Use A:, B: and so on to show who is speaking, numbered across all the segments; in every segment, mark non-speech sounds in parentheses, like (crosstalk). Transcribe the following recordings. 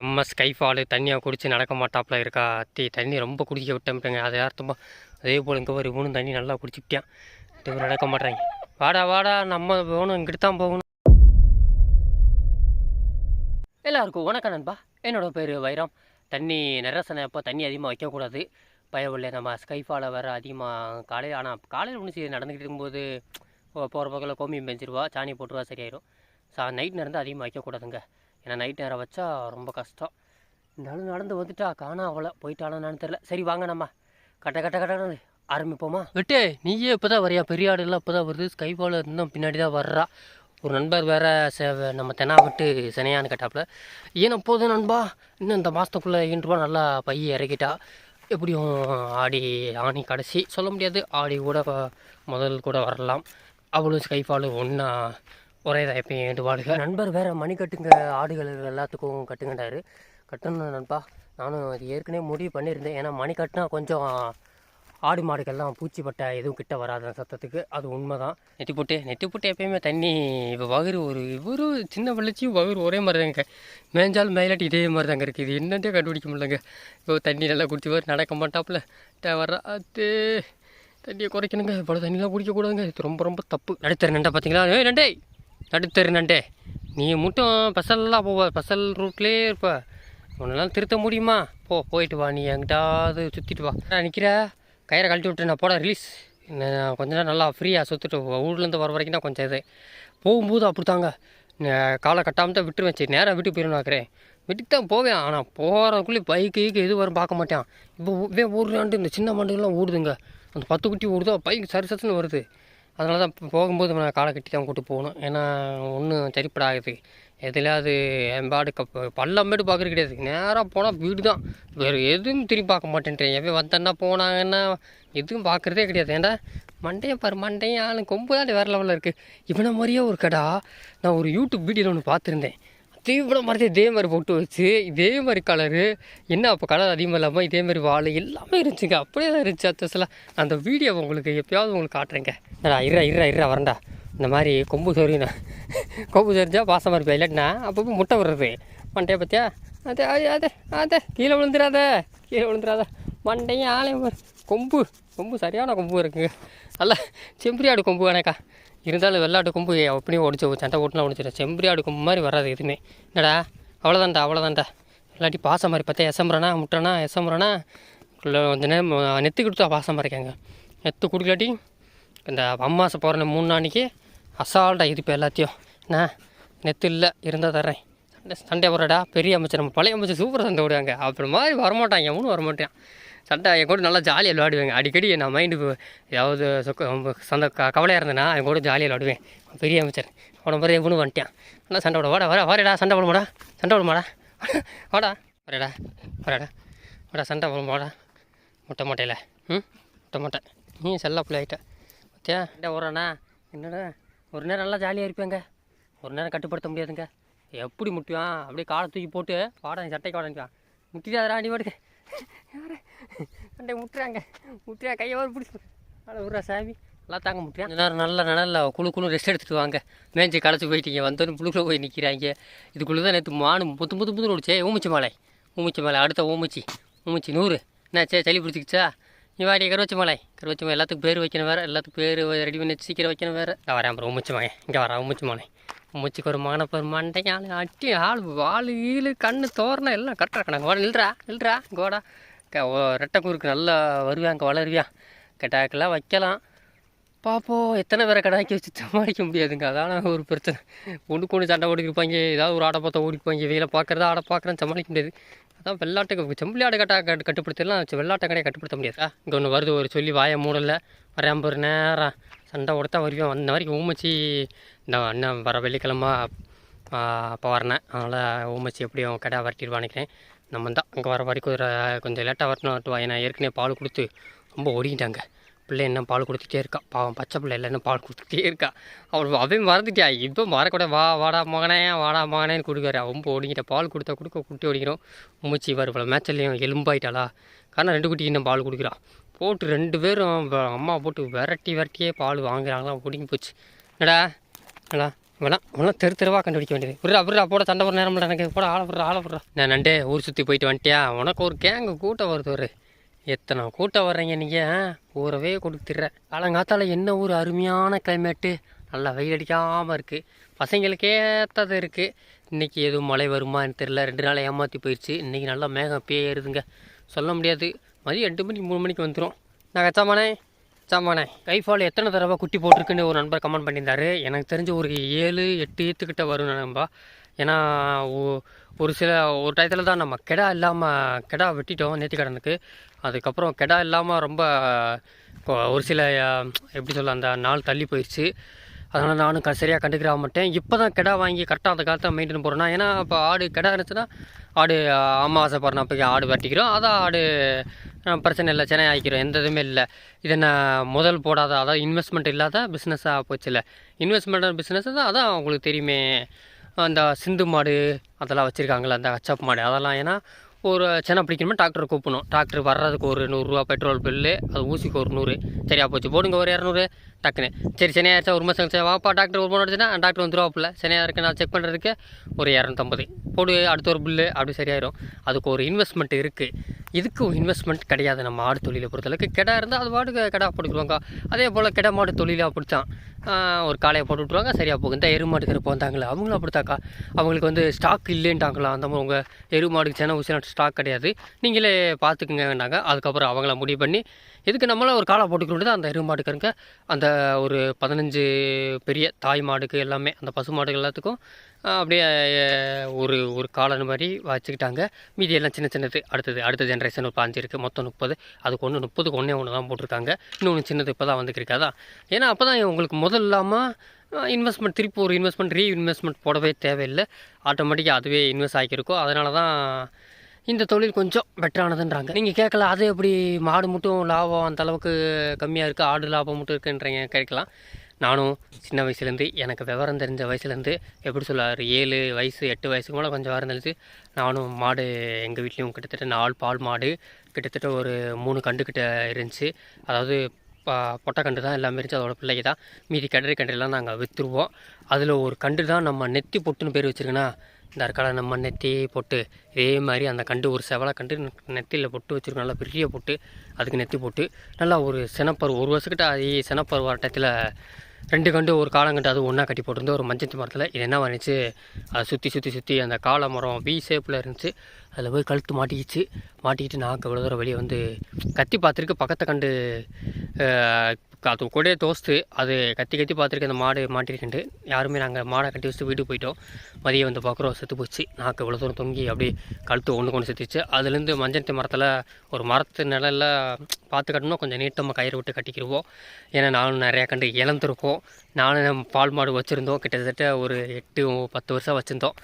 A: நம்ம ஸ்கைஃபாலு தண்ணியாக குடித்து நடக்க மாட்டாப்புல இருக்கா? அத்தி தண்ணி ரொம்ப குடிக்க விட்டேன்ட்டுங்க. அது அர்த்தமாக அதே போல் இங்கே ஒரு இவனும் தண்ணி நல்லா குடிச்சுக்கிட்டான். இவன் நடக்க மாட்டாங்க வாடா வாடா நம்ம போகணும் இங்கிட்டு தான் போகணும். எல்லாருக்கும் வணக்கம் நண்பா. என்னோட பேர் வைரம். தண்ணி நிரசனை அப்போ தண்ணி அதிகமாக வைக்கக்கூடாது. பயவில்லை நம்ம ஸ்கைஃபாலை வேறு அதிகமாக காலையில் ஆனால் காலையில் ஒன்று சரி நடந்துக்கிட்டு இருக்கும்போது போகிற பக்கத்தில் கோமியம் பெஞ்சிருவா சாணி போட்டுருவா சரியாயிடும் சா நைட் நேரம் அதிகமாக வைக்கக்கூடாதுங்க. ஏன்னா நைட் நேரம் வச்சா ரொம்ப கஷ்டம். இருந்தாலும் நடந்து வந்துட்டா காணா அவளை. போயிட்டாளான்னு தெரில சரி வாங்க நம்ம. கட்ட கட்ட கட்ட ஆரம்பிப்போமா? வெட்டே நீயே இப்போ தான் வரியா? பெரிய ஆடுலாம் இப்போ தான் வருது. ஸ்கைபால் இருந்தால் பின்னாடி தான் வர்றா. ஒரு நண்பர் வேறு சேவை நம்ம தெனா விட்டு சினையான்னு கேட்டாப்புல ஏன் போதும் நண்பா? இன்னும் இந்த மாதத்துக்குள்ளே ஈண்டு நல்லா பைய இறக்கிட்டா. எப்படியும் ஆடி ஆணி கடைசி. சொல்ல முடியாது. ஆடி கூட முதல் கூட வரலாம். அவளும் ஸ்கைஃபாலும் ஒன்றா ஒரே தான் எப்பயும் ஏண்டுவாளுங்க நண்பர் வேற மணி கட்டுங்க ஆடுகள் எல்லாத்துக்கும் கட்டுங்கண்டாரு கட்டணும் நண்பா. நானும் அது ஏற்கனவே முடிவு பண்ணியிருந்தேன். ஏன்னா மணி கட்டினா கொஞ்சம் ஆடு மாடுகள்லாம் பூச்சி பட்டை எதுவும் கிட்ட வராது சத்தத்துக்கு. அது உண்மை தான் நெத்தி போட்டு நெத்தி போட்டு எப்பயுமே தண்ணி இப்போ வகுறு ஒரு ஒரு சின்ன வெள்ளச்சியும் வகுறு ஒரே மாதிரி தாங்க மேய்ஞ்சாலும் மேலாட்டி இதே மாதிரி தாங்க இருக்குது இது என்னன்ட்டே கண்டுபிடிக்க முடியலங்க. இப்போ தண்ணி நல்லா குடிச்சு நடக்க மாட்டாப்புல. வர்றா அது தண்ணியை குறைக்கணுங்க. இவ்வளோ தண்ணிலாம் குடிக்கக்கூடாதுங்க இது ரொம்ப ரொம்ப தப்பு. நடுத்தர நண்டை பார்த்தீங்களா ஏய் நண்டே! நடுத்தரு நண்டே. நீ மட்டும் ஸ்பெஷல்லாம் போவ பஸ்ஸல் ரூட்லேயே இருப்ப. உன்னெல்லாம் திருத்த முடியுமா? போ போயிட்டு வா நீ எங்கிட்டாவது சுற்றிட்டு வா. நான் நிற்கிற கயிறை கழட்டி விட்டு நான் போட ரிலீஸ் நான் கொஞ்ச நேரம் நல்லா ஃப்ரீயாக சுற்றிட்டு ஊர்லேருந்து வர வரைக்கும் தான் கொஞ்சம் இது. போகும்போது அப்படி தாங்க காலை கட்டாமல் தான் விட்டுருவேன். சரி நேராக வீட்டுக்கு போயிடும் பார்க்குறேன் வீட்டுக்கு தான் போவேன். ஆனால் போகிறதுக்குள்ளே பைக்கு கீக்கு எது வரும் பார்க்க மாட்டேன். இப்போ வே ஊர்லாண்டு இந்த சின்ன மண்டுகள்லாம் ஓடுதுங்க. அந்த பத்து குட்டி ஓடுதோ பைக் சரி சத்துன்னு வருது. அதனால தான் போகும்போது நான் காலை கட்டி தான் கூட்டு போகணும். ஏன்னா ஒன்றும் சரிப்படாது. எதுலையாவது எம்பாடு கப் பல்லம்பேடு பார்க்குறது கிடையாது. நேராக போனால் வீடு தான். வேறு எதுவும் திரும்பி பார்க்க மாட்டேன்றேன். எவன் வந்தேன்னா போனாங்கன்னா எதுவும் பார்க்குறதே கிடையாது. ஏன்டா? மண்டையை பாரு மண்டையும் ஆளு கொம்பு தான் வேறு லெவலில் இருக்குது இவனை மாதிரியே ஒரு கடா நான் ஒரு யூடியூப் வீடியோவில் ஒன்று பார்த்துருந்தேன். தீவிர இவ்வளோ மாதிரி இதே மாதிரி போட்டு வச்சு இதே மாதிரி கலரு என்ன அப்போ கலர் அதிகமாக இல்லாமல் இதே மாதிரி வாழை எல்லாமே இருந்துச்சுங்க. அப்படியே தான் இருந்துச்சு அத்தசில் அந்த வீடியோ உங்களுக்கு எப்பயாவது உங்களுக்கு காட்டுறேங்க. ஏடா இருறா இருறா இருறா வரண்டா இந்த மாதிரி கொம்பு சொறினா கொம்பு சொரிஞ்சா பாசமாக இருப்பேன் இல்லாட்டினா அப்பப்போ முட்டை விடுறது. மண்டையை பார்த்தியா? அது அது அது அது கீழே விழுந்துடாத கீழே விழுந்துடாத. மண்டையும் ஆலயம் கொம்பு கொம்பு சரியான கொம்பு இருக்குங்க நல்ல செம்பரியாடு கொம்பு வேணாக்கா. இருந்தாலும் வெள்ளாட்டு கொம்பு அப்படியே ஒடிச்சு சண்டை ஓட்டுலாம் ஒடிச்சிடும் செம்பரியாடு கொம்பு மாதிரி வராது எதுவுமே. என்னடா அவ்வளோதான்டா அவ்வளோதான்டா இல்லாட்டி பாசம் மாதிரி பார்த்தா எசம்புறனா முட்டைனா எசம்புறனா கொஞ்ச நேரம் நெத்து கொடுத்தா பாசமாக இருக்காங்க. நெத்து கொடுக்கலாட்டி இந்த அம்மாசை போகிற மூணு நாளைக்கு அசால்ட்டாக இது எல்லாத்தையும். என்ன? நெத்து இல்லை இருந்தால் தர்றேன். சண்டை சண்டை போடுறடா. பெரிய அமைச்சர் நம்ம பழைய அமைச்சர் சூப்பர் சண்டை விடுவாங்க அப்படி மாதிரி வரமாட்டாங்க எவனும் வரமாட்டான். சண்டை என் கூட நல்லா ஜாலியாக விளையாடுவேங்க. அடிக்கடி நான் மைண்டு ஏதாவது சொக்க சந்த க கவலையாக இருந்தேன்னா என் கூட ஜாலியாக விளையாடுவேன். பெரிய அமைச்சர். அவனை மாதிரி எவனும் வந்துட்டான். நல்லா சண்டை விட வாடா வர வரடா சண்டை போடுமாடா. சண்டை போடுமாடா. (laughs) வாடா. வரடா. வரடா. வாடா சண்டை போடும் வாடா முட்டை மட்டையில். ம்? முட்டை மட்டை. நீ செல்ல பிள்ளை ஆகிட்ட பார்த்தியா இந்த வரண்ணா என்னடா ஒரு நேரம் நல்லா ஜாலியாக இருப்பேங்க. ஒரு நேரம் கட்டுப்படுத்த முடியாதுங்க. எப்படி முட்டுவான் அப்படியே காலை தூக்கி போட்டு வாடா நீ சட்டைக்கு வாடான்றான் முட்டிடாதடா நீ வாடுங்க யாரு? சண்டை முட்டுறாங்க. முட்டுறா கையை வர பிடிச்சி அட விட்றா சாமி. நல்லா தாங்க முட்டியா நேரம் நல்லா நல்லா குழு குழு ரெஸ்ட் எடுத்துட்டு வாங்க. மேய்ஞ்சி களைச்சி போயிட்டீங்க. வந்தோன்னு புழுக்குள்ள போய் நிற்கிறாங்க இதுக்குள்ளே தான் நேற்று மானு முத்து முத்து முத்து ஓடிச்சே. ஊமிச்சி மலை. ஊமிச்சி மலை. அடுத்த ஊமிச்சி. ஊமிச்சி நூறு. என்ன சே சளி பிடிச்சிக்கிச்சா? இவாடி கருவச்சி மலை கருவச்சி மலை எல்லாத்துக்கும் பேர் வைக்கணும் வேறு. எல்லாத்துக்கும் பேர் ரெடி பண்ணி சீக்கிரம் வைக்கணும் வேறு. வரேன் அப்புறம் உமிச்சி மகன் இங்கே வரேன் உமிச்சி மலை உமிச்சிக்கு ஒரு மகனை பேர் மண்டைக்கு ஆள். அட்டி ஆள் வாள் ஈழு கண்ணு தோரணம் எல்லாம் கரெக்டாக இருக்கணும் கோடை நில்றா நில்றா. கோடா க ஓ- ரெட்டை குறுக்கு நல்லா வருவாங்க வளருவியா? கெட்டாக்கெல்லாம் வைக்கலாம். பார்ப்போம் எத்தனை பேரை கடாக்கி வச்சு சமாளிக்க முடியாதுங்க. அதான ஒரு பிரச்சனை. ஒன்று கொண்டு சண்டை ஓடிக்கிருப்பாங்க ஏதாவது ஒரு ஆடை பார்த்தா ஓடிப்பாங்க வெயில பார்க்குறதா ஆடை பார்க்குறேன்னு சமாளிக்க முடியாது. அதான் வெள்ளாட்டுக்கு செம்பிளி ஆடை கட்டா கட்டுப்படுத்தலாம் வெள்ளாட்டை கடையை கட்டுப்படுத்த முடியாதா? இங்கே ஒன்று வருது. ஒரு சொல்லி வாயை மூடல. வரேன் ஒரு நேரம். சண்டை உடத்தா வருவேன். வந்த வரைக்கும் ஊமச்சி இந்த அண்ணன் வர வெள்ளிக்கிழமை அப்போ வரனேன் அதனால் ஊமச்சி எப்படியும் கடை வரட்டிடுவான் நினைக்கிறேன். நம்ம தான் அங்கே வர வரைக்கும் கொஞ்சம் லேட்டாக வரட்டும் ஏன்னா ஏற்கனவே பால் கொடுத்து ரொம்ப ஓடிக்கிட்டாங்க. பிள்ளை என்ன பால் கொடுத்துட்டே இருக்கா? பாவம் பச்சை பிள்ளை இல்லை என்ன பால் கொடுத்துட்டே இருக்கா? அவள் அவன் மறந்துட்டியா இப்போ மறக்கூட வா வாடா மகனே வாடா மகனேன்னு கொடுக்காரு ரொம்ப ஓடிக்கிட்ட. பால் கொடுத்தா கொடுக்க குட்டி ஓடிக்கிறோம். மூச்சு வர இவ்வளோ மேட்ச்லேயும் எலும்பாயிட்டாளா? காரணம் ரெண்டு குட்டி இன்னும் பால் கொடுக்குறான் போட்டு ரெண்டு பேரும் அம்மா போட்டு விரட்டி விரட்டியே பால் வாங்குறாங்களாம் ஒடுங்கி போச்சு. என்னடா? என்னடா? இவெல்லாம் இவெல்லாம் தெரு தெருவாக கண்டுபிடிக்க வேண்டியது. விட்றா விட்றா போட சண்டை போட நேரம் எனக்கு. போட ஆளை விட்றா ஆளை விட்றா. நான் நண்டே ஊர் சுற்றி போயிட்டு வந்துட்டியா? உனக்கு ஒரு கேங்கு கூட்டம் வருது ஒரு எத்தனை கூட்டம் வர்றீங்க நீங்கள் ஊரவே கொடுத்துட்ற. காலங்காத்தால் என்ன ஒரு அருமையான கிளைமேட்டு நல்லா வெயில் அடிக்காமல் இருக்குது பசங்களுக்கு ஏற்றது இருக்குது இன்றைக்கி எதுவும் மழை வருமான்னு தெரில ரெண்டு நாள் ஏமாற்றி போயிடுச்சு இன்றைக்கி நல்லா மேகம் பேருதுங்க சொல்ல முடியாது. மதியம் எட்டு மணிக்கு மூணு மணிக்கு வந்துடும் நான் கச்சாமானே சாமானே கைஃபால் எத்தனை தடவை குட்டி போட்டிருக்குன்னு ஒரு நண்பர் கமெண்ட் பண்ணியிருந்தாரு. எனக்கு தெரிஞ்ச ஒரு ஏழு எட்டு ஏற்றுக்கிட்ட வரும் நண்பா ஏன்னா ஒரு சில ஒரு டயத்தில் தான் நம்ம கெடா இல்லாமல் கெடா வெட்டிட்டோம் நேற்று கடனுக்கு. அதுக்கப்புறம் கெடா இல்லாமல் ரொம்ப ஒரு சில எப்படி சொல்ல அந்த நாள் தள்ளி போயிடுச்சு அதனால் நானும் க சரியாக கண்டுக்கிற மாட்டேன். இப்போ தான் கிடா வாங்கி கரெக்டாக அந்த காலத்தை மெயின்டைன் போகிறேன்னா ஏன்னா இப்போ ஆடு கிடா இருந்துச்சுன்னா ஆடு அமாவாசை போகிறோம் அப்போ ஆடு வெட்டிக்கிறோம். அதான் ஆடு பிரச்சனை இல்லை சென்னை ஆகிக்கிறோம் எந்த இதுவுமே இல்லை. இதை நான் முதல் போடாத அதாவது இன்வெஸ்ட்மெண்ட் இல்லாத பிஸ்னஸாக போச்சு இல்லை இன்வெஸ்ட்மெண்ட் பிஸ்னஸ் தான் அதான் உங்களுக்கு தெரியுமே. அந்த சிந்து மாடு அதெல்லாம் வச்சுருக்காங்களே அந்த கச்சப் மாடு. அதெல்லாம் ஏன்னா ஒரு சென்னை பிடிக்கணுமே டாக்டரை கூப்பிடணும். டாக்டர் வர்றதுக்கு ஒரு நூறுரூவா பெட்ரோல் பில்லு அது ஊசிக்கு ஒரு நூறு. சரியா போச்சு. போடுங்க ஒரு இரநூறு. டக்குன்னு. சரி சனியாச்சா ஒரு மாதம் சரி வாப்பா டாக்டர் ஒரு மணி அடிச்சுன்னா டாக்டர் வந்துருவாப்பில்ல சனியாக இருக்கு நான் செக் பண்ணுறதுக்கு ஒரு இரநூத்தம்பது. போடு அடுத்த ஒரு பில்லு அப்படி சரியாயிரும். அதுக்கு ஒரு இன்வெஸ்ட்மெண்ட் இருக்குது இதுக்கு இன்வெஸ்ட்மெண்ட் கிடையாது. நம்ம ஆடு தொழிலை பொறுத்தளவுக்கு. கிடா இருந்தால் அது பாட்டுக்கு கிடா பிடிக்குவாங்க அதே போல் கிடா மாடு தொழிலாக பிடிச்சான். ஒரு காளையை போட்டு விட்ருவாங்க சரியாக போகும். இந்த எரு மாட்டுக்கு வந்தாங்களே அவங்களும் அப்படித்தாக்கா? அவங்களுக்கு வந்து ஸ்டாக் இல்லைன்ட்டாங்களா அந்த மாதிரி உங்கள் எரு மாடுக்கு சேன ஊசினா ஸ்டாக் கிடையாது. நீங்களே பார்த்துக்குங்கன்னாங்க. அதுக்கப்புறம் அவங்கள முடிவு பண்ணி இதுக்கு நம்மளாம் ஒரு காளை போட்டுக்கிட்டு தான் அந்த எரு மாட்டுக்காரங்க அந்த ஒரு பதினஞ்சு பெரிய தாய் மாடுக்கு எல்லாமே அந்த பசு மாடுகள் எல்லாத்துக்கும் அப்படியே ஒரு ஒரு காலன் மாதிரி வச்சுக்கிட்டாங்க. மீதி எல்லாம் சின்ன சின்னது. அடுத்தது அடுத்த ஜென்ரேஷன் ஒரு பாஞ்சு இருக்குது மொத்தம் முப்பது. அதுக்கு ஒன்று முப்பதுக்கு ஒன்றே ஒன்று தான் போட்டிருக்காங்க. இன்னொன்று சின்னது இப்போ தான் வந்துருக்காதா ஏன்னா அப்போ தான் உங்களுக்கு முதல் இல்லாமல் இன்வெஸ்ட்மெண்ட் திருப்பி ஒரு இன்வெஸ்ட்மெண்ட் ரீ இன்வெஸ்ட்மெண்ட் போடவே தேவையில்லை. ஆட்டோமேட்டிக்காக அதுவே இன்வெஸ்ட் ஆகியிருக்கும். அதனால தான் இந்த தொழில் கொஞ்சம் பெட்டரானதுன்றாங்க நீங்கள் கேட்கல அது எப்படி மாடு மட்டும் லாபம் அந்த அளவுக்கு கம்மியாக இருக்குது ஆடு லாபம் மட்டும் இருக்குன்றீங்க கேட்கலாம். நானும் சின்ன வயசுலேருந்து எனக்கு விவரம் தெரிஞ்ச வயசுலேருந்து எப்படி சொல்லார் ஏழு வயசு எட்டு வயசுக்கு மேலே கொஞ்சம் விவரம் தெரிஞ்சு நானும் மாடு எங்கள் வீட்லேயும் கிட்டத்தட்ட நாலு பால் மாடு கிட்டத்தட்ட ஒரு மூணு கண்டுக்கிட்ட இருந்துச்சு. அதாவது ப- பொட்டை கண்டு தான் எல்லாமே இருந்துச்சு அதோட பிள்ளைக்கு தான். மீதி கடறி கன்றுலாம் நாங்கள் விற்றுருவோம் அதில் ஒரு கன்று தான் நம்ம நெத்தி பொட்டுன்னு பேர் வச்சுருக்கேன்னா இந்த அற்கால நம்ம நெத்தி பொட்டு. இதே மாதிரி அந்த கண்டு ஒரு செவலை கண்டு நெத்தியில் பொட்டு வச்சுருக்கோம். நல்லா பெரிய பொட்டு. அதுக்கு நெத்தி பொட்டு. நல்லா ஒரு சினப்பருவம் ஒரு வருஷக்கிட்ட அதே சினப்பருவ டயத்தில் ரெண்டு கண்டு ஒரு காலங்கண்டு அது ஒன்றா கட்டி போட்டிருந்து ஒரு மஞ்சத்து மரத்தில். இது என்ன வந்துச்சு அதை சுற்றி சுற்றி சுற்றி அந்த காளை மரம் வி ஷேப்பில் இருந்துச்சு. அதில் போய் கழுத்து மாட்டிக்கிச்சு. மாட்டிக்கிட்டு நாக்கு இவ்வளோ தூரம் வெளியே வந்து கத்தி பார்த்துருக்கு. பக்கத்தை கண்டு அது கூட தோஸ்து அது கத்தி கத்தி பார்த்துருக்கு. அந்த மாடு மாட்டிருக்கண்டு யாருமே நாங்கள் மாடை கட்டி வச்சுட்டு வீட்டுக்கு போயிட்டோம். மதியம் வந்து பார்க்குறோம். செத்து போச்சு. நாக்கு இவ்வளோ தூரம் தொங்கி அப்படியே கழுத்து ஒன்று கொண்டு செத்துச்சு அதுலேருந்து மஞ்சத்தி மரத்தில் ஒரு மரத்து நிழல்ல பார்த்து கட்டணும் கொஞ்சம் நீட்டமாக கயிறு விட்டு கட்டிக்கிடுவோம் ஏன்னா நானும் நிறையா கண்டு இழந்திருக்கோம். நானும் பால் மாடு வச்சுருந்தோம். கிட்டத்தட்ட ஒரு எட்டு பத்து வருஷம் வச்சுருந்தோம்.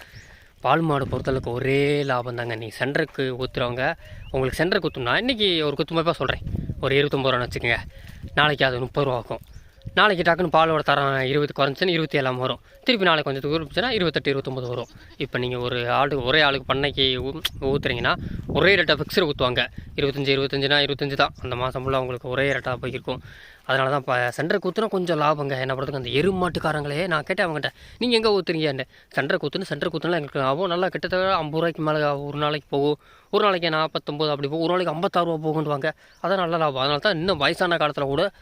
A: பால் மாடு பொறுத்தளவுக்கு ஒரே லாபம் தாங்க. நீ சென்டருக்கு ஊற்றுறவங்க உங்களுக்கு சென்டருக்கு ஊற்றணும்னா இன்றைக்கி ஒரு குத்துமதிப்பாக சொல்கிறேன் ஒரு இருபத்தொம்பது ரூபான்னு வச்சுக்கோங்க. நாளைக்கு அது முப்பது ரூபா ஆகும். நாளைக்கு டக்குன்னு பாலோட தரம் இருபது குறைஞ்சுன்னு இருபத்தி ஏழாம் வரும். திருப்பி நாளைக்கு கொஞ்சம் தூரச்சுன்னா இருபத்தெட்டு இருபத்தொம்பது வரும். இப்போ நீங்கள் ஒரு ஆளுக்கு ஒரே ஆளுக்கு பண்ணைக்கு ஊ- ஊத்துறீங்கன்னா ஒரே ரேட்டாக ஃபிக்ஸர் ஊற்றுவாங்க இருபத்தஞ்சி இருபத்தஞ்சுனா இருபத்தஞ்சு தான். அந்த மாதம் ஃபுல்லாக உங்களுக்கு ஒரே ரேட்டாக போயிருக்கும். அதனால தான் இப்போ சென்டருக்கு ஊற்றுனா கொஞ்சம் லாபங்க. என்ன பண்ணுறதுக்கு அந்த எருமாட்டுக்காரங்களே நான் கேட்டேன் அவங்ககிட்ட நீங்கள் எங்கே ஊற்றுறீங்கன்னு சென்டருக்கு ஊற்றுன்னு சென்டருக்கு ஊற்றுனா எங்களுக்கு ஆகும் நல்லா கிட்டத்தட்ட ஐம்பது ரூபாய்க்கு மேலே ஒரு நாளைக்கு போகும். ஒரு நாளைக்கு நாற்பத்தொம்போது அப்படி போகும். ஒரு நாளைக்கு ஐம்பத்தாறு ரூபா போகுன்னுவாங்க அதான் நல்ல லாபம். அதனால தான் இன்னும் வயசான காலத்தில் கூட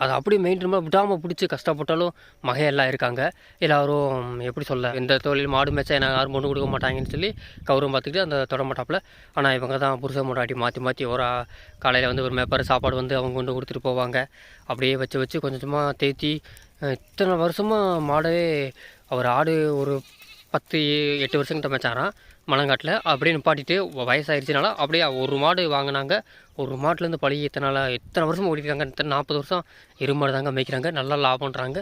A: அதை அப்படியே மெயின்டைன் பண்ண விடாமல் பிடிச்சி கஷ்டப்பட்டாலும் மகையெல்லாம் இருக்காங்க. எல்லோரும் எப்படி சொல்ல இந்த தொழில் மாடு மேய்ச்சா எனக்கு யாரும் பொண்ணு கொடுக்க மாட்டாங்கன்னு சொல்லி கௌரவம் பார்த்துக்கிட்டு அந்த தொட மாட்டாப்புல. ஆனால் இவங்க தான் புருஷ முன்னாடி மாற்றி மாற்றி ஒரு காலையில் வந்து ஒரு மேப்பர் சாப்பாடு வந்து அவங்க கொண்டு கொடுத்துட்டு போவாங்க. அப்படியே வச்சு வச்சு கொஞ்சம் கொஞ்சமாக தேத்தி இத்தனை வருஷமாக மாடவே அவர் ஆடு ஒரு பத்து எட்டு வருஷங்கிட்ட மேய்ச்சாராம் மலங்காட்டில் அப்படியே நிப்பாட்டிட்டு வயசாயிருச்சுனால அப்படியே ஒரு மாடு வாங்கினாங்க. ஒரு மாட்டிலேருந்து பழகி இத்தனை நாளாக எத்தனை வருஷம் ஓடிக்கிறாங்க இத்தனை நாற்பது வருஷம் எருமாடு தாங்க மேய்க்கிறாங்க. நல்லா லாபம்ன்றாங்க.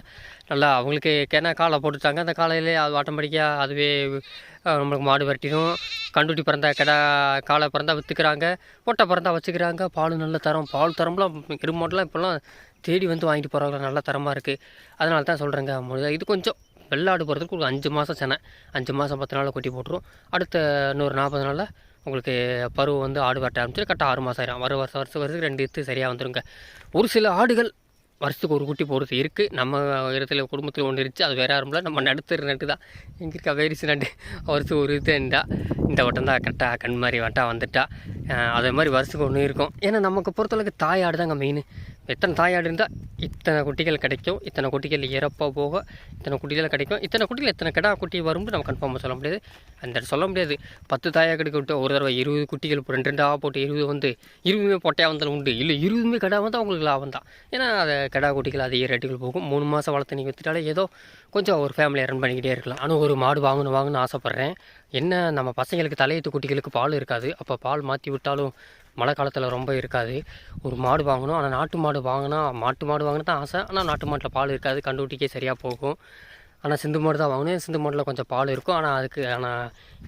A: நல்லா அவங்களுக்கு கேனா காலை போட்டுட்டாங்க. அந்த காலையிலே அது ஆட்டோமேட்டிக்காக அதுவே நம்மளுக்கு மாடு விரட்டிடும். கண்டுட்டி பிறந்தா கிடா காலை பிறந்தா விற்றுக்கிறாங்க பொட்டை பிறந்தா வச்சுக்கிறாங்க. பால் நல்ல தரம். பால் தரம்லாம் எருமாடுலாம் இப்போல்லாம் தேடி வந்து வாங்கிட்டு போகிறாங்க நல்ல தரமாக இருக்குது அதனால தான் சொல்கிறேங்க இது கொஞ்சம் வெள்ளாடு போகிறதுக்கு ஒரு அஞ்சு மாதம் செனை அஞ்சு மாதம் பத்து நாளில் கொட்டி போட்டுரும். அடுத்த இன்னொரு நாற்பது நாளில் உங்களுக்கு பருவம் வந்து ஆடு வரட்ட ஆரம்பிச்சு கரெக்டாக ஆறு மாதம் ஆயிரும். வர வருஷம் வருஷம் வருஷத்துக்கு ரெண்டு இது சரியாக வந்துருங்க. ஒரு சில ஆடுகள் வருஷத்துக்கு ஒரு குட்டி போடுறது இருக்குது நம்ம இடத்துல குடும்பத்தில் ஒன்று இருந்துச்சு அது வேறு யாரும் நம்ம நடுத்துற நட்டு தான். எங்கே இருக்கா வேரிசு நட்டு வருஷத்துக்கு ஒரு இது இருந்தால் இந்த வட்டம் தான் கரெக்டாக கண் மாதிரி வட்டம் வந்துட்டா. அதே மாதிரி வருஷத்துக்கு ஒன்று இருக்கும். ஏன்னா நமக்கு பொறுத்தளவுக்கு தாயாடு தாங்க மெயின் எத்தனை தாயாடு இருந்தால் இத்தனை குட்டிகள் கிடைக்கும் இத்தனை குட்டிகள் இறப்ப போக இத்தனை குட்டிகள் கிடைக்கும் இத்தனை குட்டிகள் எத்தனை கிடா குட்டி வரும்னு நம்ம கன்ஃபார்மாக சொல்ல முடியாது. அந்த சொல்ல முடியாது. பத்து தாயாக கிடைக்க விட்டு ஒரு தடவை இருபது குட்டிகள் இப்போ ரெண்டு ரெண்டாக போட்டு இருபது வந்து இருபதுமே பொட்டையாக வந்தாலும் உண்டு. இல்லை இருபதுமே கடா வந்தால் அவங்களுக்கு லாபம் தான். ஏன்னா அதை கடா குட்டிகள் அதிக ரேட்டுகள் போகும். மூணு மாதம் வளர்த்து நீங்கள் விற்றுட்டாலே ஏதோ கொஞ்சம் ஒரு ஃபேமிலியை ரன் பண்ணிக்கிட்டே இருக்கலாம். ஆனால் ஒரு மாடு வாங்கணும் வாங்கணும்னு ஆசைப்பட்றேன். என்ன நம்ம பசங்களுக்கு தலையத்து குட்டிகளுக்கு பால் இருக்காது. அப்போ பால் மாற்றி விட்டாலும் மழை காலத்தில் ரொம்ப இருக்காது. ஒரு மாடு வாங்கணும். ஆனால் நாட்டு மாடு வாங்கினா மாட்டு மாடு வாங்கினா தான் ஆசை. ஆனால் நாட்டு மாட்டில் பால் இருக்காது. கண்டுகுட்டிக்கே சரியாக போகும். ஆனால் சிந்து மாடு தான் வாங்கணும். சிந்து மாட்டில் கொஞ்சம் பால் இருக்கும். ஆனால் அதுக்கு ஆனால்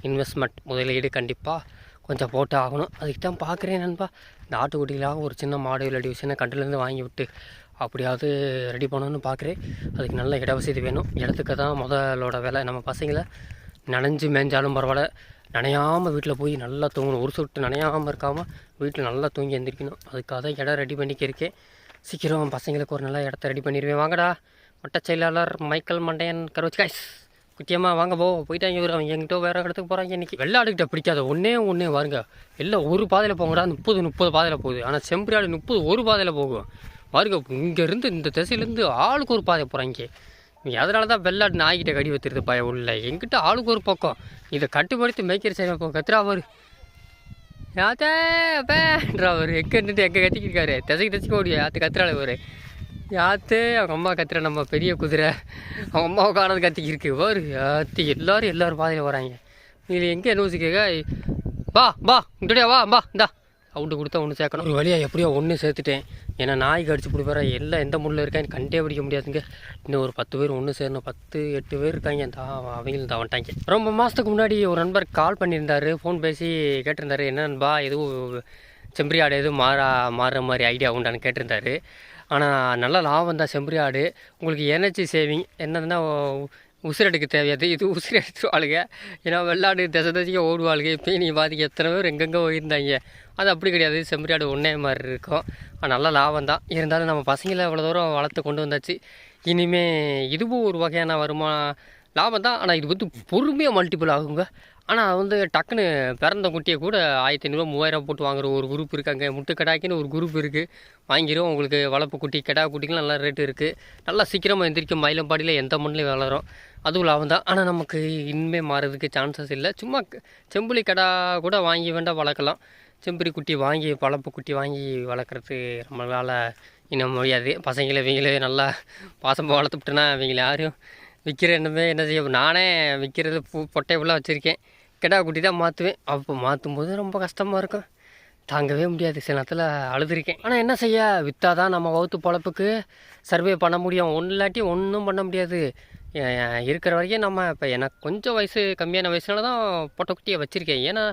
A: இன்வெஸ்ட்மெண்ட் முதலீடு கண்டிப்பாக கொஞ்சம் போட்டு ஆகணும். அதுக்கு தான் பார்க்குறேன் நண்பா. இந்த ஆட்டுக்குட்டிகளாக ஒரு சின்ன மாடு இல்லாட்டி சின்ன கண்டுலேருந்து வாங்கி விட்டு அப்படியாவது ரெடி பண்ணணும்னு பார்க்குறேன் அதுக்கு நல்ல இட வசதி வேணும். இடத்துக்கு தான் முதலோட வேலை. நம்ம பசங்களை நனைஞ்சு மேய்ஞ்சாலும் பரவாயில்ல. நனையாமல் வீட்டில் போய் நல்லா தூங்கணும். ஒரு சொட்டு நனையாமல் இருக்காமல் வீட்டில் நல்லா தூங்கி எழுந்திரிக்கணும் அதுக்காக தான் இடம் ரெடி பண்ணிக்க சீக்கிரம் பசங்களுக்கு ஒரு நல்ல இடத்த ரெடி பண்ணிடுவேன் வாங்கடா. மட்ட செயலாளர் மைக்கேல் மண்டையன் கரோச் காய்ஸ் குட்டியம்மா வாங்க போ. போயிட்டாங்க இவர். அவங்க எங்கிட்ட வேறு இடத்துக்கு போகிறாங்க இன்றைக்கி வெள்ளாடுகிட்ட பிடிக்காத. ஒன்றே ஒன்றே வாருங்க எல்லாம் ஒரு பாதையில் போங்கடா. முப்பது முப்பது பாதையில் போகுது. ஆனால் செம்பரியாடு முப்பது ஒரு பாதையில் போகும். பாருங்க இங்கேருந்து இந்த திசையிலேருந்து ஆளுக்கு ஒரு பாதை போகிறாங்க அதனால தான் வெள்ளாடு நாய்கிட்ட கடி வைத்திருது பய உள்ள. எங்கிட்ட ஆளுக்கு ஒரு பக்கம். இதை கட்டுப்படுத்தி மேய்க்கிற சரி போ கத்துறா அவர். யாத்தே அவர். எங்கே இருந்துட்டு எங்கே கத்திக்கிருக்காரு? தசைக்கு திசைக்கு ஓடி யாத்து கத்துறாள் அவர் யாத்து அவங்க அம்மா கத்துற நம்ம பெரிய குதிரை. அவங்க அம்மாவை காணது கத்திக்கிருக்கு. பாரு யாத்து எல்லோரும் எல்லாரும் பாதையில் வராங்க. இதில் எங்கே நூசிக்க கேட்க? வா வா இங்கடியா வா வா இந்தா. அவுட்டு கொடுத்தா ஒன்று சேர்க்கணும். ஒரு வழியாக எப்படியோ ஒன்று சேர்த்துட்டேன். ஏன்னா நாய் கடிச்சு பிடிப்பார எல்லாம் எந்த முள்ளில் இருக்கான்னு கண்டே பிடிக்க முடியாதுங்க. இன்னும் ஒரு பத்து பேர் ஒன்று சேரணும். பத்து எட்டு பேர் இருக்காங்க. தா அவங்களும் தவன்ட்டாங்க ரொம்ப மாதத்துக்கு முன்னாடி ஒரு நண்பர் கால் பண்ணியிருந்தார். ஃபோன் பேசி கேட்டிருந்தாரு. என்ன நண்பா எதுவும் செம்பரி ஆடு எதுவும் மாறா மாறுற மாதிரி ஐடியா உண்டான்னு கேட்டிருந்தாரு. ஆனால் நல்ல லாபம் தான் செம்பரி ஆடு உங்களுக்கு எனர்ஜி சேவிங் என்னதுன்னா உசிரெடுக்க தேவையாது. இது உசிறு எடுத்துருவாளுங்க ஏன்னா வெள்ளாடு திசை தசைக்கு ஓடுவாளுங்க. இப்போ நீங்கள் பாதிக்க எத்தனை பேர் எங்கெங்கே போயிருந்தாங்க. அது அப்படி கிடையாது. செம்பரியாடு ஒன்றே மாதிரி இருக்கும். ஆனால் நல்ல லாபம் தான். இருந்தாலும் நம்ம பசங்களை இவ்வளோ தூரம் வளர்த்து கொண்டு வந்தாச்சு. இனிமேல் இதுவும் ஒரு வகையான வருமா லாபம் தான். ஆனால் இது வந்து பொறுமையாக மல்டிபிள் ஆகுங்க. ஆனால் வந்து டக்குன்னு பிறந்த குட்டியை கூட ஆயிரத்தி ஐநூறுரூவா மூவாயிரம் போட்டு வாங்குற ஒரு குரூப் இருக்காங்க. முட்டு கடாய்க்குன்னு ஒரு குரூப் இருக்குது வாங்கிடும் உங்களுக்கு வளர்ப்பு குட்டி கெடா குட்டிக்கெலாம் நல்லா ரேட்டு இருக்குது நல்லா சீக்கிரமாக எந்திரிக்கும். மயிலம்பாடியில் எந்த மண்ணிலையும் வளரும். அதுவும் லாபம் தான். ஆனால் நமக்கு இனிமே மாறதுக்கு சான்சஸ் இல்லை. சும்மா செம்புலி கடா கூட வாங்கி வேண்டாம் வளர்க்கலாம். செம்பரி குட்டி வாங்கி வளர்ப்பு குட்டி வாங்கி வளர்க்குறது நம்மளால் இன்னும் முடியாது. பசங்களை இவங்களே நல்லா பாசமாக வளர்த்துவிட்டோன்னா இவங்களை யாரும் விற்கிற எண்ணமே என்ன செய்ய நானே விற்கிறது பூ பொட்டை ஃபுல்லாக வச்சுருக்கேன். கெடா குட்டி தான் மாற்றுவேன் அப்போ மாற்றும் போது ரொம்ப கஷ்டமாக இருக்கும். தாங்கவே முடியாது. சில நேரத்தில் அழுதுருக்கேன். ஆனால் என்ன செய்ய? விற்றா தான் நம்ம வகுத்து பொழப்புக்கு சர்வே பண்ண முடியும். ஒன்று இல்லாட்டி ஒன்றும் பண்ண முடியாது. இருக்கிற வரைக்கும் நம்ம இப்போ எனக்கு கொஞ்சம் வயசு கம்மியான வயசுனால தான் பொட்டைக்குட்டியை வச்சுருக்கேன். ஏன்னா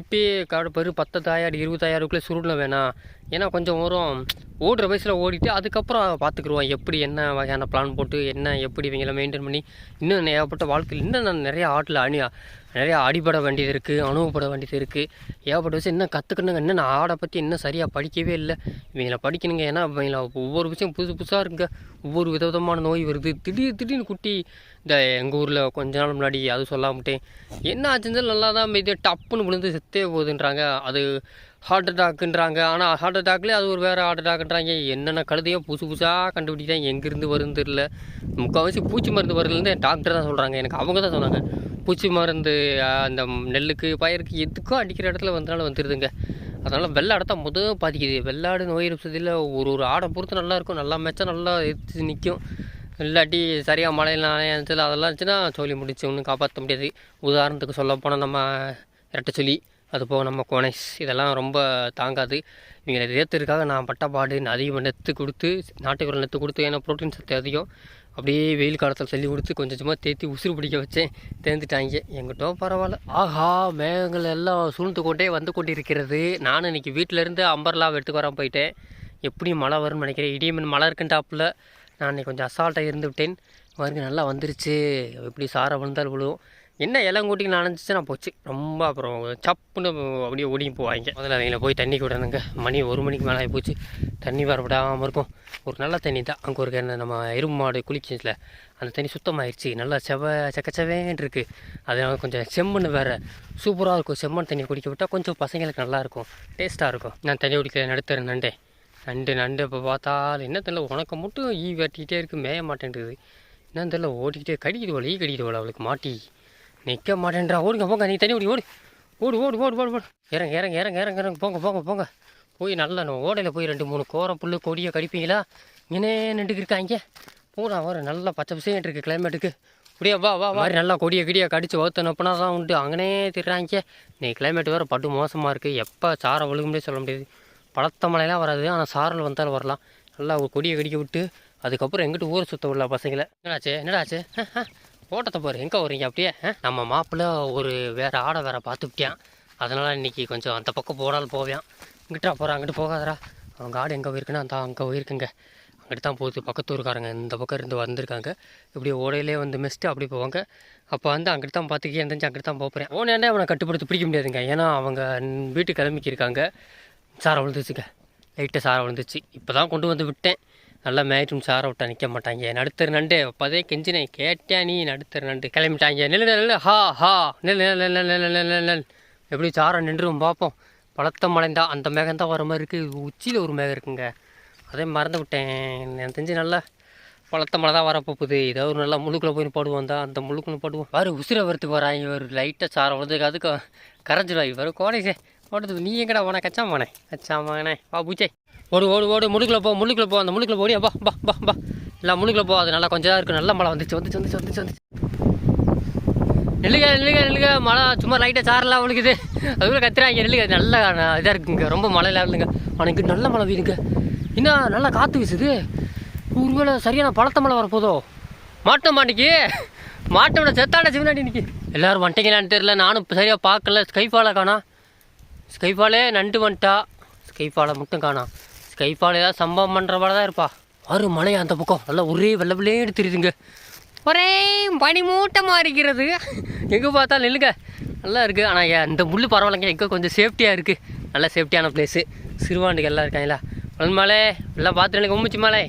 A: இப்போயே காடு பெரு பத்து தாயாடு இருபது தாயாருக்குள்ளே சுருள வேணாம். ஏன்னா கொஞ்சம் வரும். ஓடுற வயசில் ஓடிட்டு அதுக்கப்புறம் பார்த்துக்குருவோம் எப்படி என்ன வகையான பிளான் போட்டு என்ன எப்படி இவங்கள மெயின்டைன் பண்ணி இன்னும் ஏகப்பட்ட வாழ்க்கையில் இன்னும் நான் நிறைய ஆட்டில் அணி நிறையா அடிபட வேண்டியது இருக்குது அனுபவப்பட வேண்டியது இருக்குது ஏகப்பட்ட விஷயம் இன்னும் கற்றுக்கணுங்க இன்னும் நான் ஆடை பற்றி இன்னும் சரியாக படிக்கவே இல்லை. இவங்களை படிக்கணுங்க. ஏன்னா இவங்கள ஒவ்வொரு விஷயம் புதுசு புதுசாக இருக்குங்க. ஒவ்வொரு விதவிதமான நோய் வருது. திடீர் திடீர்னு குட்டி இந்த எங்கள் ஊரில் கொஞ்ச நாள் முன்னாடி அது சொல்லாமட்டேன் என்ன ஆச்சுன்னு நல்லா தான் இது டப்புன்னு விழுந்து செத்தே போகுதுன்றாங்க. அது ஹார்ட் அட்டாக்குன்றாங்க ஆனால் ஹார்ட் அட்டாக்லேயே அது ஒரு வேறு ஹார்ட் அட்டாக்ன்றாங்க என்னென்ன கழுதையோ புதுசு புதுசாக கண்டுபிடிக்கிறாங்க எங்கேருந்து வருதுன்னு தெரியல. முக்கால்வாசி பூச்சி மருந்து வருதுலேருந்து டாக்டர் தான் சொல்கிறாங்க எனக்கு அவங்க தான் சொன்னாங்க. பூச்சி மருந்து அந்த நெல்லுக்கு பயிருக்கு எதுக்கும் அடிக்கிற இடத்துல வந்தனால வந்துடுதுங்க அதனால் வெள்ளாடை தான் முதல் பாதிக்குது. வெள்ளாடு நோய் இருப்பதில் ஒரு ஒரு ஆடை பொறுத்து நல்லா இருக்கும். நல்லா மேய்ச்சா நல்லா எடுத்து நிற்கும் இல்லாட்டி சரியாக மழையில் நனைச்சல் அதெல்லாம் இருந்துச்சுன்னா சொல்லி முடிச்சு ஒன்றும் காப்பாற்ற முடியாது. உதாரணத்துக்கு சொல்ல போனால் நம்ம இரட்டை சொல்லி அது போக நம்ம கோனைஸ் இதெல்லாம் ரொம்ப தாங்காது. இவங்க ஏற்றுறதுக்காக நான் பட்டப்பாடு அதிகமாக நெத்து கொடுத்து நாட்டுக்குள்ள நெத்து கொடுத்து ஏன்னா ப்ரோட்டீன் சத்து அதிகம். அப்படியே வெயில் காலத்தில் சொல்லி கொடுத்து கொஞ்சம் கொஞ்சமாக தேத்தி உசுறு பிடிக்க வச்சேன். தேர்ந்துட்டாங்க எங்கிட்ட பரவாயில்ல. ஆஹா மேகங்கள் எல்லாம் சூழ்ந்து கொண்டே வந்து கொண்டிருக்கிறது. நானும் இன்னைக்கு வீட்டிலேருந்து அம்பர்லாவை எடுத்து வர போயிட்டேன். எப்படியும் மழை வரும்னு நினைக்கிறேன். இடியமன் மழை இருக்குன்ட்டாப்புல நான் இன்றைக்கி கொஞ்சம் அசால்ட்டாக இருந்து விட்டேன். நல்லா வந்துருச்சு. எப்படி சாரை விழுந்தால் விழுவும். என்ன இலம் கூட்டி நனைஞ்சிச்சுன்னா போச்சு. ரொம்ப அப்புறம் சப்புன்னு அப்படியே ஓடி போவாங்க முதல்ல அவங்கள போய் தண்ணி விடணுங்க மணி ஒரு மணிக்கு மேலே போச்சு தண்ணி வரப்படாமல் இருக்கும். ஒரு நல்ல தண்ணி தான். அங்கே ஒரு நம்ம எறும்பு மாடு குளிச்சுல அந்த தண்ணி சுத்தமாயிருச்சு. நல்லா செவ செக்கச்சவேன் இருக்குது அதனால் கொஞ்சம் செம்மண் வேறு சூப்பராக இருக்கும். செம்மண் தண்ணி குடிக்க விட்டால் கொஞ்சம் பசங்களுக்கு நல்லாயிருக்கும் டேஸ்ட்டாக இருக்கும். நான் தண்ணி குடிக்க நடுத்தர நண்டே. நண்டு நண்டு இப்போ பார்த்தாலும் என்ன தெரியல உனக்கு மட்டும் ஈ வெட்டிக்கிட்டே இருக்குது மேய மாட்டேன்றது. என்ன தெரியல ஓடிக்கிட்டே கடிக்கிட்டு போல ஈ கடிக்கிட்டு போல அவளுக்கு மாட்டி. நிற்க மாட்டேன்றா ஓடுங்க போங்க. நீ தண்ணி ஓடி ஓடு. ஓடு ஓடு ஓடு ஓடு ஓடு. இறங்க இறங்க இறங்க இறங்க இறங்க போங்க போங்க போங்க. போய் நல்லா ஓடையில் போய் ரெண்டு மூணு கோரம் புல்லு கொடியை கடிப்பீங்களா? இங்கே நின்றுக்கு இருக்காங்க. பூரா வர. நல்லா பச்சை பசேன்ட்டு இருக்குது கிளைமேட்டுக்கு அப்படியே வா வா மாதிரி நல்லா கொடியை கிடியை கடிச்சு ஓத்தனப்பனா தான் உண்டு. அங்கனே திடுறாங்க நீ கிளைமேட் வேறு பட்டு மோசமாக இருக்குது எப்போ சாரை விழுகும்னே சொல்ல முடியாது. பழத்த மழையெல்லாம் வராது. ஆனால் சாரல் வந்தாலும் வரலாம். நல்லா ஒரு கொடியை கடிக்க விட்டு அதுக்கப்புறம் எங்கிட்டு ஊரை சுற்ற விடலாம் பசங்களை. என்னடாச்சு என்னடாச்சு ஓட்டத்தை பாரு எங்கே வரீங்க அப்படியே? நம்ம மாப்பிள்ளை ஒரு வேறு ஆடை வேற பார்த்துக்கிட்டான் அதனால் இன்னைக்கு கொஞ்சம் அந்த பக்கம் போனாலும் போவேன். இங்கிட்டா போகிறேன் அங்கிட்டு போகாதடா. அவங்க ஆடு எங்கே போயிருக்குன்னா அந்த அங்கே போயிருக்குங்க. அங்கிட்டு தான் போகுது பக்கத்து ஊருக்காரங்க இந்த பக்கம் இருந்து வந்திருக்காங்க. இப்படி ஓடையிலே வந்து மிஸ்ட்டு அப்படி போவாங்க. அப்போ வந்து அங்கிட்டு தான் பார்த்துக்கே இருந்துச்சு அங்கிட்டு தான் போகிறேன் ஓனேண்டே அவனை கட்டுப்படுத்தி பிடிக்க முடியாதுங்க. ஏன்னா அவங்க வீட்டுக்கு கிளம்பிக்கிருக்காங்க. சாரை விழுந்துச்சுங்க. லைட்டாக சாரை விழுந்துச்சு. இப்போ தான் கொண்டு வந்து விட்டேன். நல்லா மேக்ஸிமம் சாரை விட்டா நிற்க மாட்டாங்க. நடுத்தர் நண்டு அப்போதே கெஞ்சினேன் கேட்டேன் நீ நடுத்தர் நண்டு கிளம்பிட்டாங்க. நெல் நெல் ஹா ஹா நெல் நெல் நெல் நெல் நெல் நெல் எப்படி சாரை நின்றும் பார்ப்போம் பழத்த மலைந்தா அந்த மேகம் தான் வர மாதிரி இருக்குது உச்சியில் ஒரு மேகம் இருக்குங்க. அதே மறந்து விட்டேன். எனக்கு தெரிஞ்சு நல்லா பழத்த மழை தான் வரப்போகுது ஏதோ ஒரு நல்லா முழுக்கில் போய் போடுவோம். தான் அந்த முழுக்குள்ள போடுவோம். வேறு உசிரை வறுத்து போகிறாங்க ஒரு லைட்டாக சாரை வளர்ந்துருக்கு. அதுக்கு கரைஞ்சிடும் இவர் கோடைசே ஓட்டத்துக்கு நீ எங்கடா போனே? கச்சா போனே. கச்சா போனே. வா பூச்சே ஓடு ஓடு ஓடு. முழுக்கில் போ முழுக்கில் போ. அந்த முழுக்கில் போடியா பா பா பா பா இல்லை முழுக்கில் போ. அது நல்லா கொஞ்சம் தான் இருக்கும் நல்லா மழை வந்துச்சு வந்துச்சு வந்துச்சு வந்துச்சு வந்துச்சு. நெல்லுங்க நெல்லுங்க நெல்லுங்க. மழை சும்மா லைட்டாக சாரெல்லாம் விழுகுது. அதுக்குள்ளே கத்துறாங்க. நெல்லுங்க நல்லா இதாக இருக்குங்க. ரொம்ப மழை இல்லைங்க. ஆனால் நல்ல மழை வீடுங்க என்ன நல்லா காற்று வீசுது. ஒருவேளை சரியான பழத்த மழை வரப்போதோ? மாட்ட மாட்டிக்கு மாட்டோட செத்தாட சிவனாடி நிற்கி எல்லோரும் வந்துட்டீங்களான்னு தெரியல. நானும் சரியாக பார்க்கல. ஸ்கைஃபாலை காணா ஸ்கைஃபாலே நண்டு வந்துட்டா. ஸ்கைஃபாலை மட்டும் காணாம் ஸ்கைஃபால் ஏதாவது சம்பவம் பண்ணுறவாட தான் இருப்பா. ஆறு மழை அந்த பக்கம்? நல்லா ஒரே வெள்ளை வெள்ளையே தெரியுதுங்க ஒரே பனி மூட்டமாக இருக்கிறது எங்கே பார்த்தாலும் நில்லுங்க. நல்லா இருக்குது ஆனால் இந்த முள் பரவாயில்லைங்க. எங்கே கொஞ்சம் சேஃப்டியாக இருக்குது நல்லா சேஃப்டியான பிளேஸு சிறுவாண்டுகள் எல்லாம் இருக்காங்களா? வளன் மலை எல்லாம் பார்த்துட்டு எனக்கு உம்மிச்சி மலை.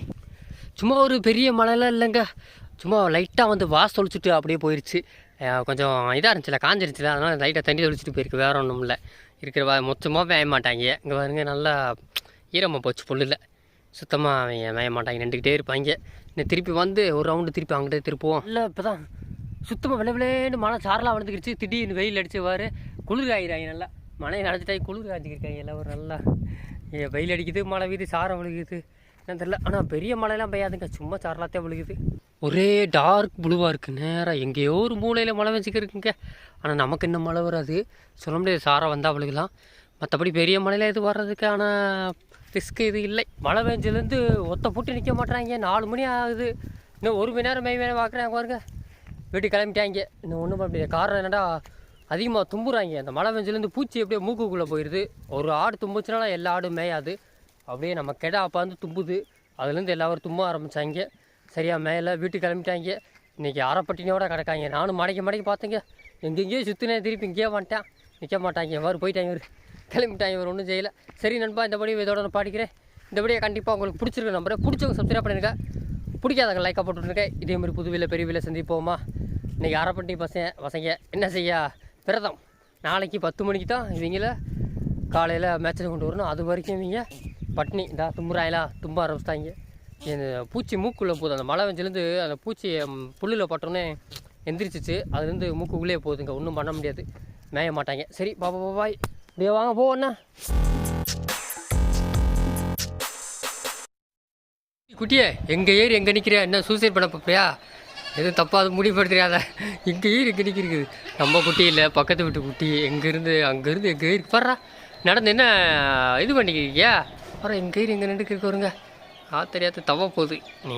A: சும்மா ஒரு பெரிய மலைலாம் இல்லைங்க. சும்மா லைட்டாக வந்து வாஸ் தொளிச்சிட்டு அப்படியே போயிடுச்சு கொஞ்சம் இதாக இருந்துச்சுல காஞ்சிருச்சுல. அதனால் லைட்டாக தண்ணி தொளிச்சிட்டு போயிருக்கு. வேறு ஒன்றும் இல்லை. இருக்கிற மொத்தமாக மேய மாட்டாங்க இங்கே பாருங்க நல்லா ஈரமாக போச்சு பொல்லில். சுத்தமாக அவங்க மேய மாட்டாங்க நின்றுக்கிட்டே இருப்பாங்க. இன்னும் திருப்பி வந்து ஒரு ரவுண்டு திருப்பி அங்கிட்டே திருப்புவோம். இல்லை இப்போ தான் சுத்தமாக விளை விளையேன்னு மழை சாரெலாம் வளர்ந்துக்கிடுச்சு. திடீர்னு வெயில் அடிச்சவாரு குளிர் காயிறாங்க நல்லா. மழையை நடந்துட்டாங்க குளிர் காய்ச்சிக்கிருக்காங்க எல்லாம் ஒரு நல்லா. ஏ, வெயில் அடிக்குது மழை வீது சாரம் விழுகுது. என்ன தெரியல. ஆனால் பெரிய மழையெல்லாம் பெய்யாதுங்க. சும்மா சாரலாத்தே விழுகுது. ஒரே டார்க் ப்ளூவாக இருக்குது நேராக எங்கேயோ ஒரு மூலையில் மழை வச்சுக்கிருக்குங்க ஆனால் நமக்கு இன்னும் மழை வராது? சொல்ல முடியாது. சாராக வந்தால் மற்றபடி பெரிய மழையில் இது வர்றதுக்கான ரிஸ்க் இது இல்லை. மழை பெஞ்சதுலேருந்து ஒத்த போட்டு நிற்க மாட்றாங்க நாலு மணி ஆகுது. இன்னும் ஒரு மணி நேரம் மெய் வேலை பார்க்குறேன் பாருங்க. வீட்டுக்கு கிளம்பிட்டாங்க. இன்னும் ஒன்றும் பண்ண முடியாது. காரணம் என்னடா அதிகமாக தும்புறாங்க. அந்த மழை பெஞ்சிலேருந்து பூச்சி அப்படியே மூக்குக்குள்ளே போயிடுது. ஒரு ஆடு தும்புச்சுனால எல்லா ஆடும் மேயாது. அப்படியே நம்ம கெடா அப்போ வந்து தும்புது. அதுலேருந்து எல்லாரும் தும்ப ஆரம்பித்தாங்க சரியா மேலே வீட்டுக்கு கிளம்பிட்டாங்க. இன்றைக்கி அரைப்பட்டினோட கிடக்காங்க. நானும் மடைக்க மடைக்கு பார்த்தேங்க. எங்கெங்கேயோ சுற்றினேன் திருப்பி இங்கேயே வந்துட்டேன். நிற்க மாட்டாங்க. எவ்வாறு போயிட்டாங்க இவர்? கிளம்பிட்டாங்க இவர். ஒன்றும் செய்யலை. சரி நண்பா இந்த படி இதோட நான் பாடிக்கிறேன். இந்தபடியே கண்டிப்பாக உங்களுக்கு பிடிச்சிருக்கு நம்பரை பிடிச்சவங்க சப்ஸ்கிரைப் பண்ணிருங்க. பிடிக்காதவங்க லைக்காக போட்டுருக்கேன் இதே மாதிரி புது சந்திப்போமா? இன்றைக்கி அரைப்பட்டி பசங்க பசங்க. என்ன செய்ய? விரதம். நாளைக்கு பத்து மணிக்கு தான் இவங்கள காலையில் மேட்சில் கொண்டு வரணும். அது வரைக்கும் இவங்க பட்னி இந்த தும்புறாங்களா தும்ப ஆரம்பிச்சிட்டாங்க இந்த பூச்சி மூக்குள்ளே போகுது அந்த மழை வெஞ்சிலேருந்து அந்த பூச்சி புல்லில் பட்டோன்னே எந்திரிச்சிச்சு. அதுலேருந்து மூக்குக்குள்ளே போகுதுங்க. ஒன்றும் பண்ண முடியாது. மேய மாட்டாங்க. சரி பாப்பா பாபாய் இப்படியே வாங்க போவோண்ணா அண்ணா. குட்டியே எங்கள் ஏர் எங்கே நிற்கிறியா என்ன சூசைட் பண்ண பார்ப்பியா எதுவும் தப்பாக அது முடிவுபடுத்துறியாத எங்கள் ஏர் எங்கே நிற்கிறது நம்ம குட்டி இல்லை பக்கத்து வீட்டு குட்டி. எங்கேருந்து அங்கேருந்து எங்கள் ஏர் பாடுறா நடந்து என்ன இது பண்ணிக்கிறீங்க அப்புறம் எங்கள் ஏர் எங்கே நின்றுக்கு வருங்க ஆ தெரியாத தவ போகுது நீ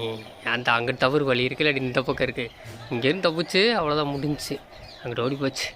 A: அந்த அங்கிட்டு தவறு வழி இருக்குல்ல இந்த பக்கம் இருக்குது இங்கேருந்து தப்பிச்சு அவ்வளோதான் முடிஞ்சிச்சு. அங்கிட்டு ஓடி போச்சு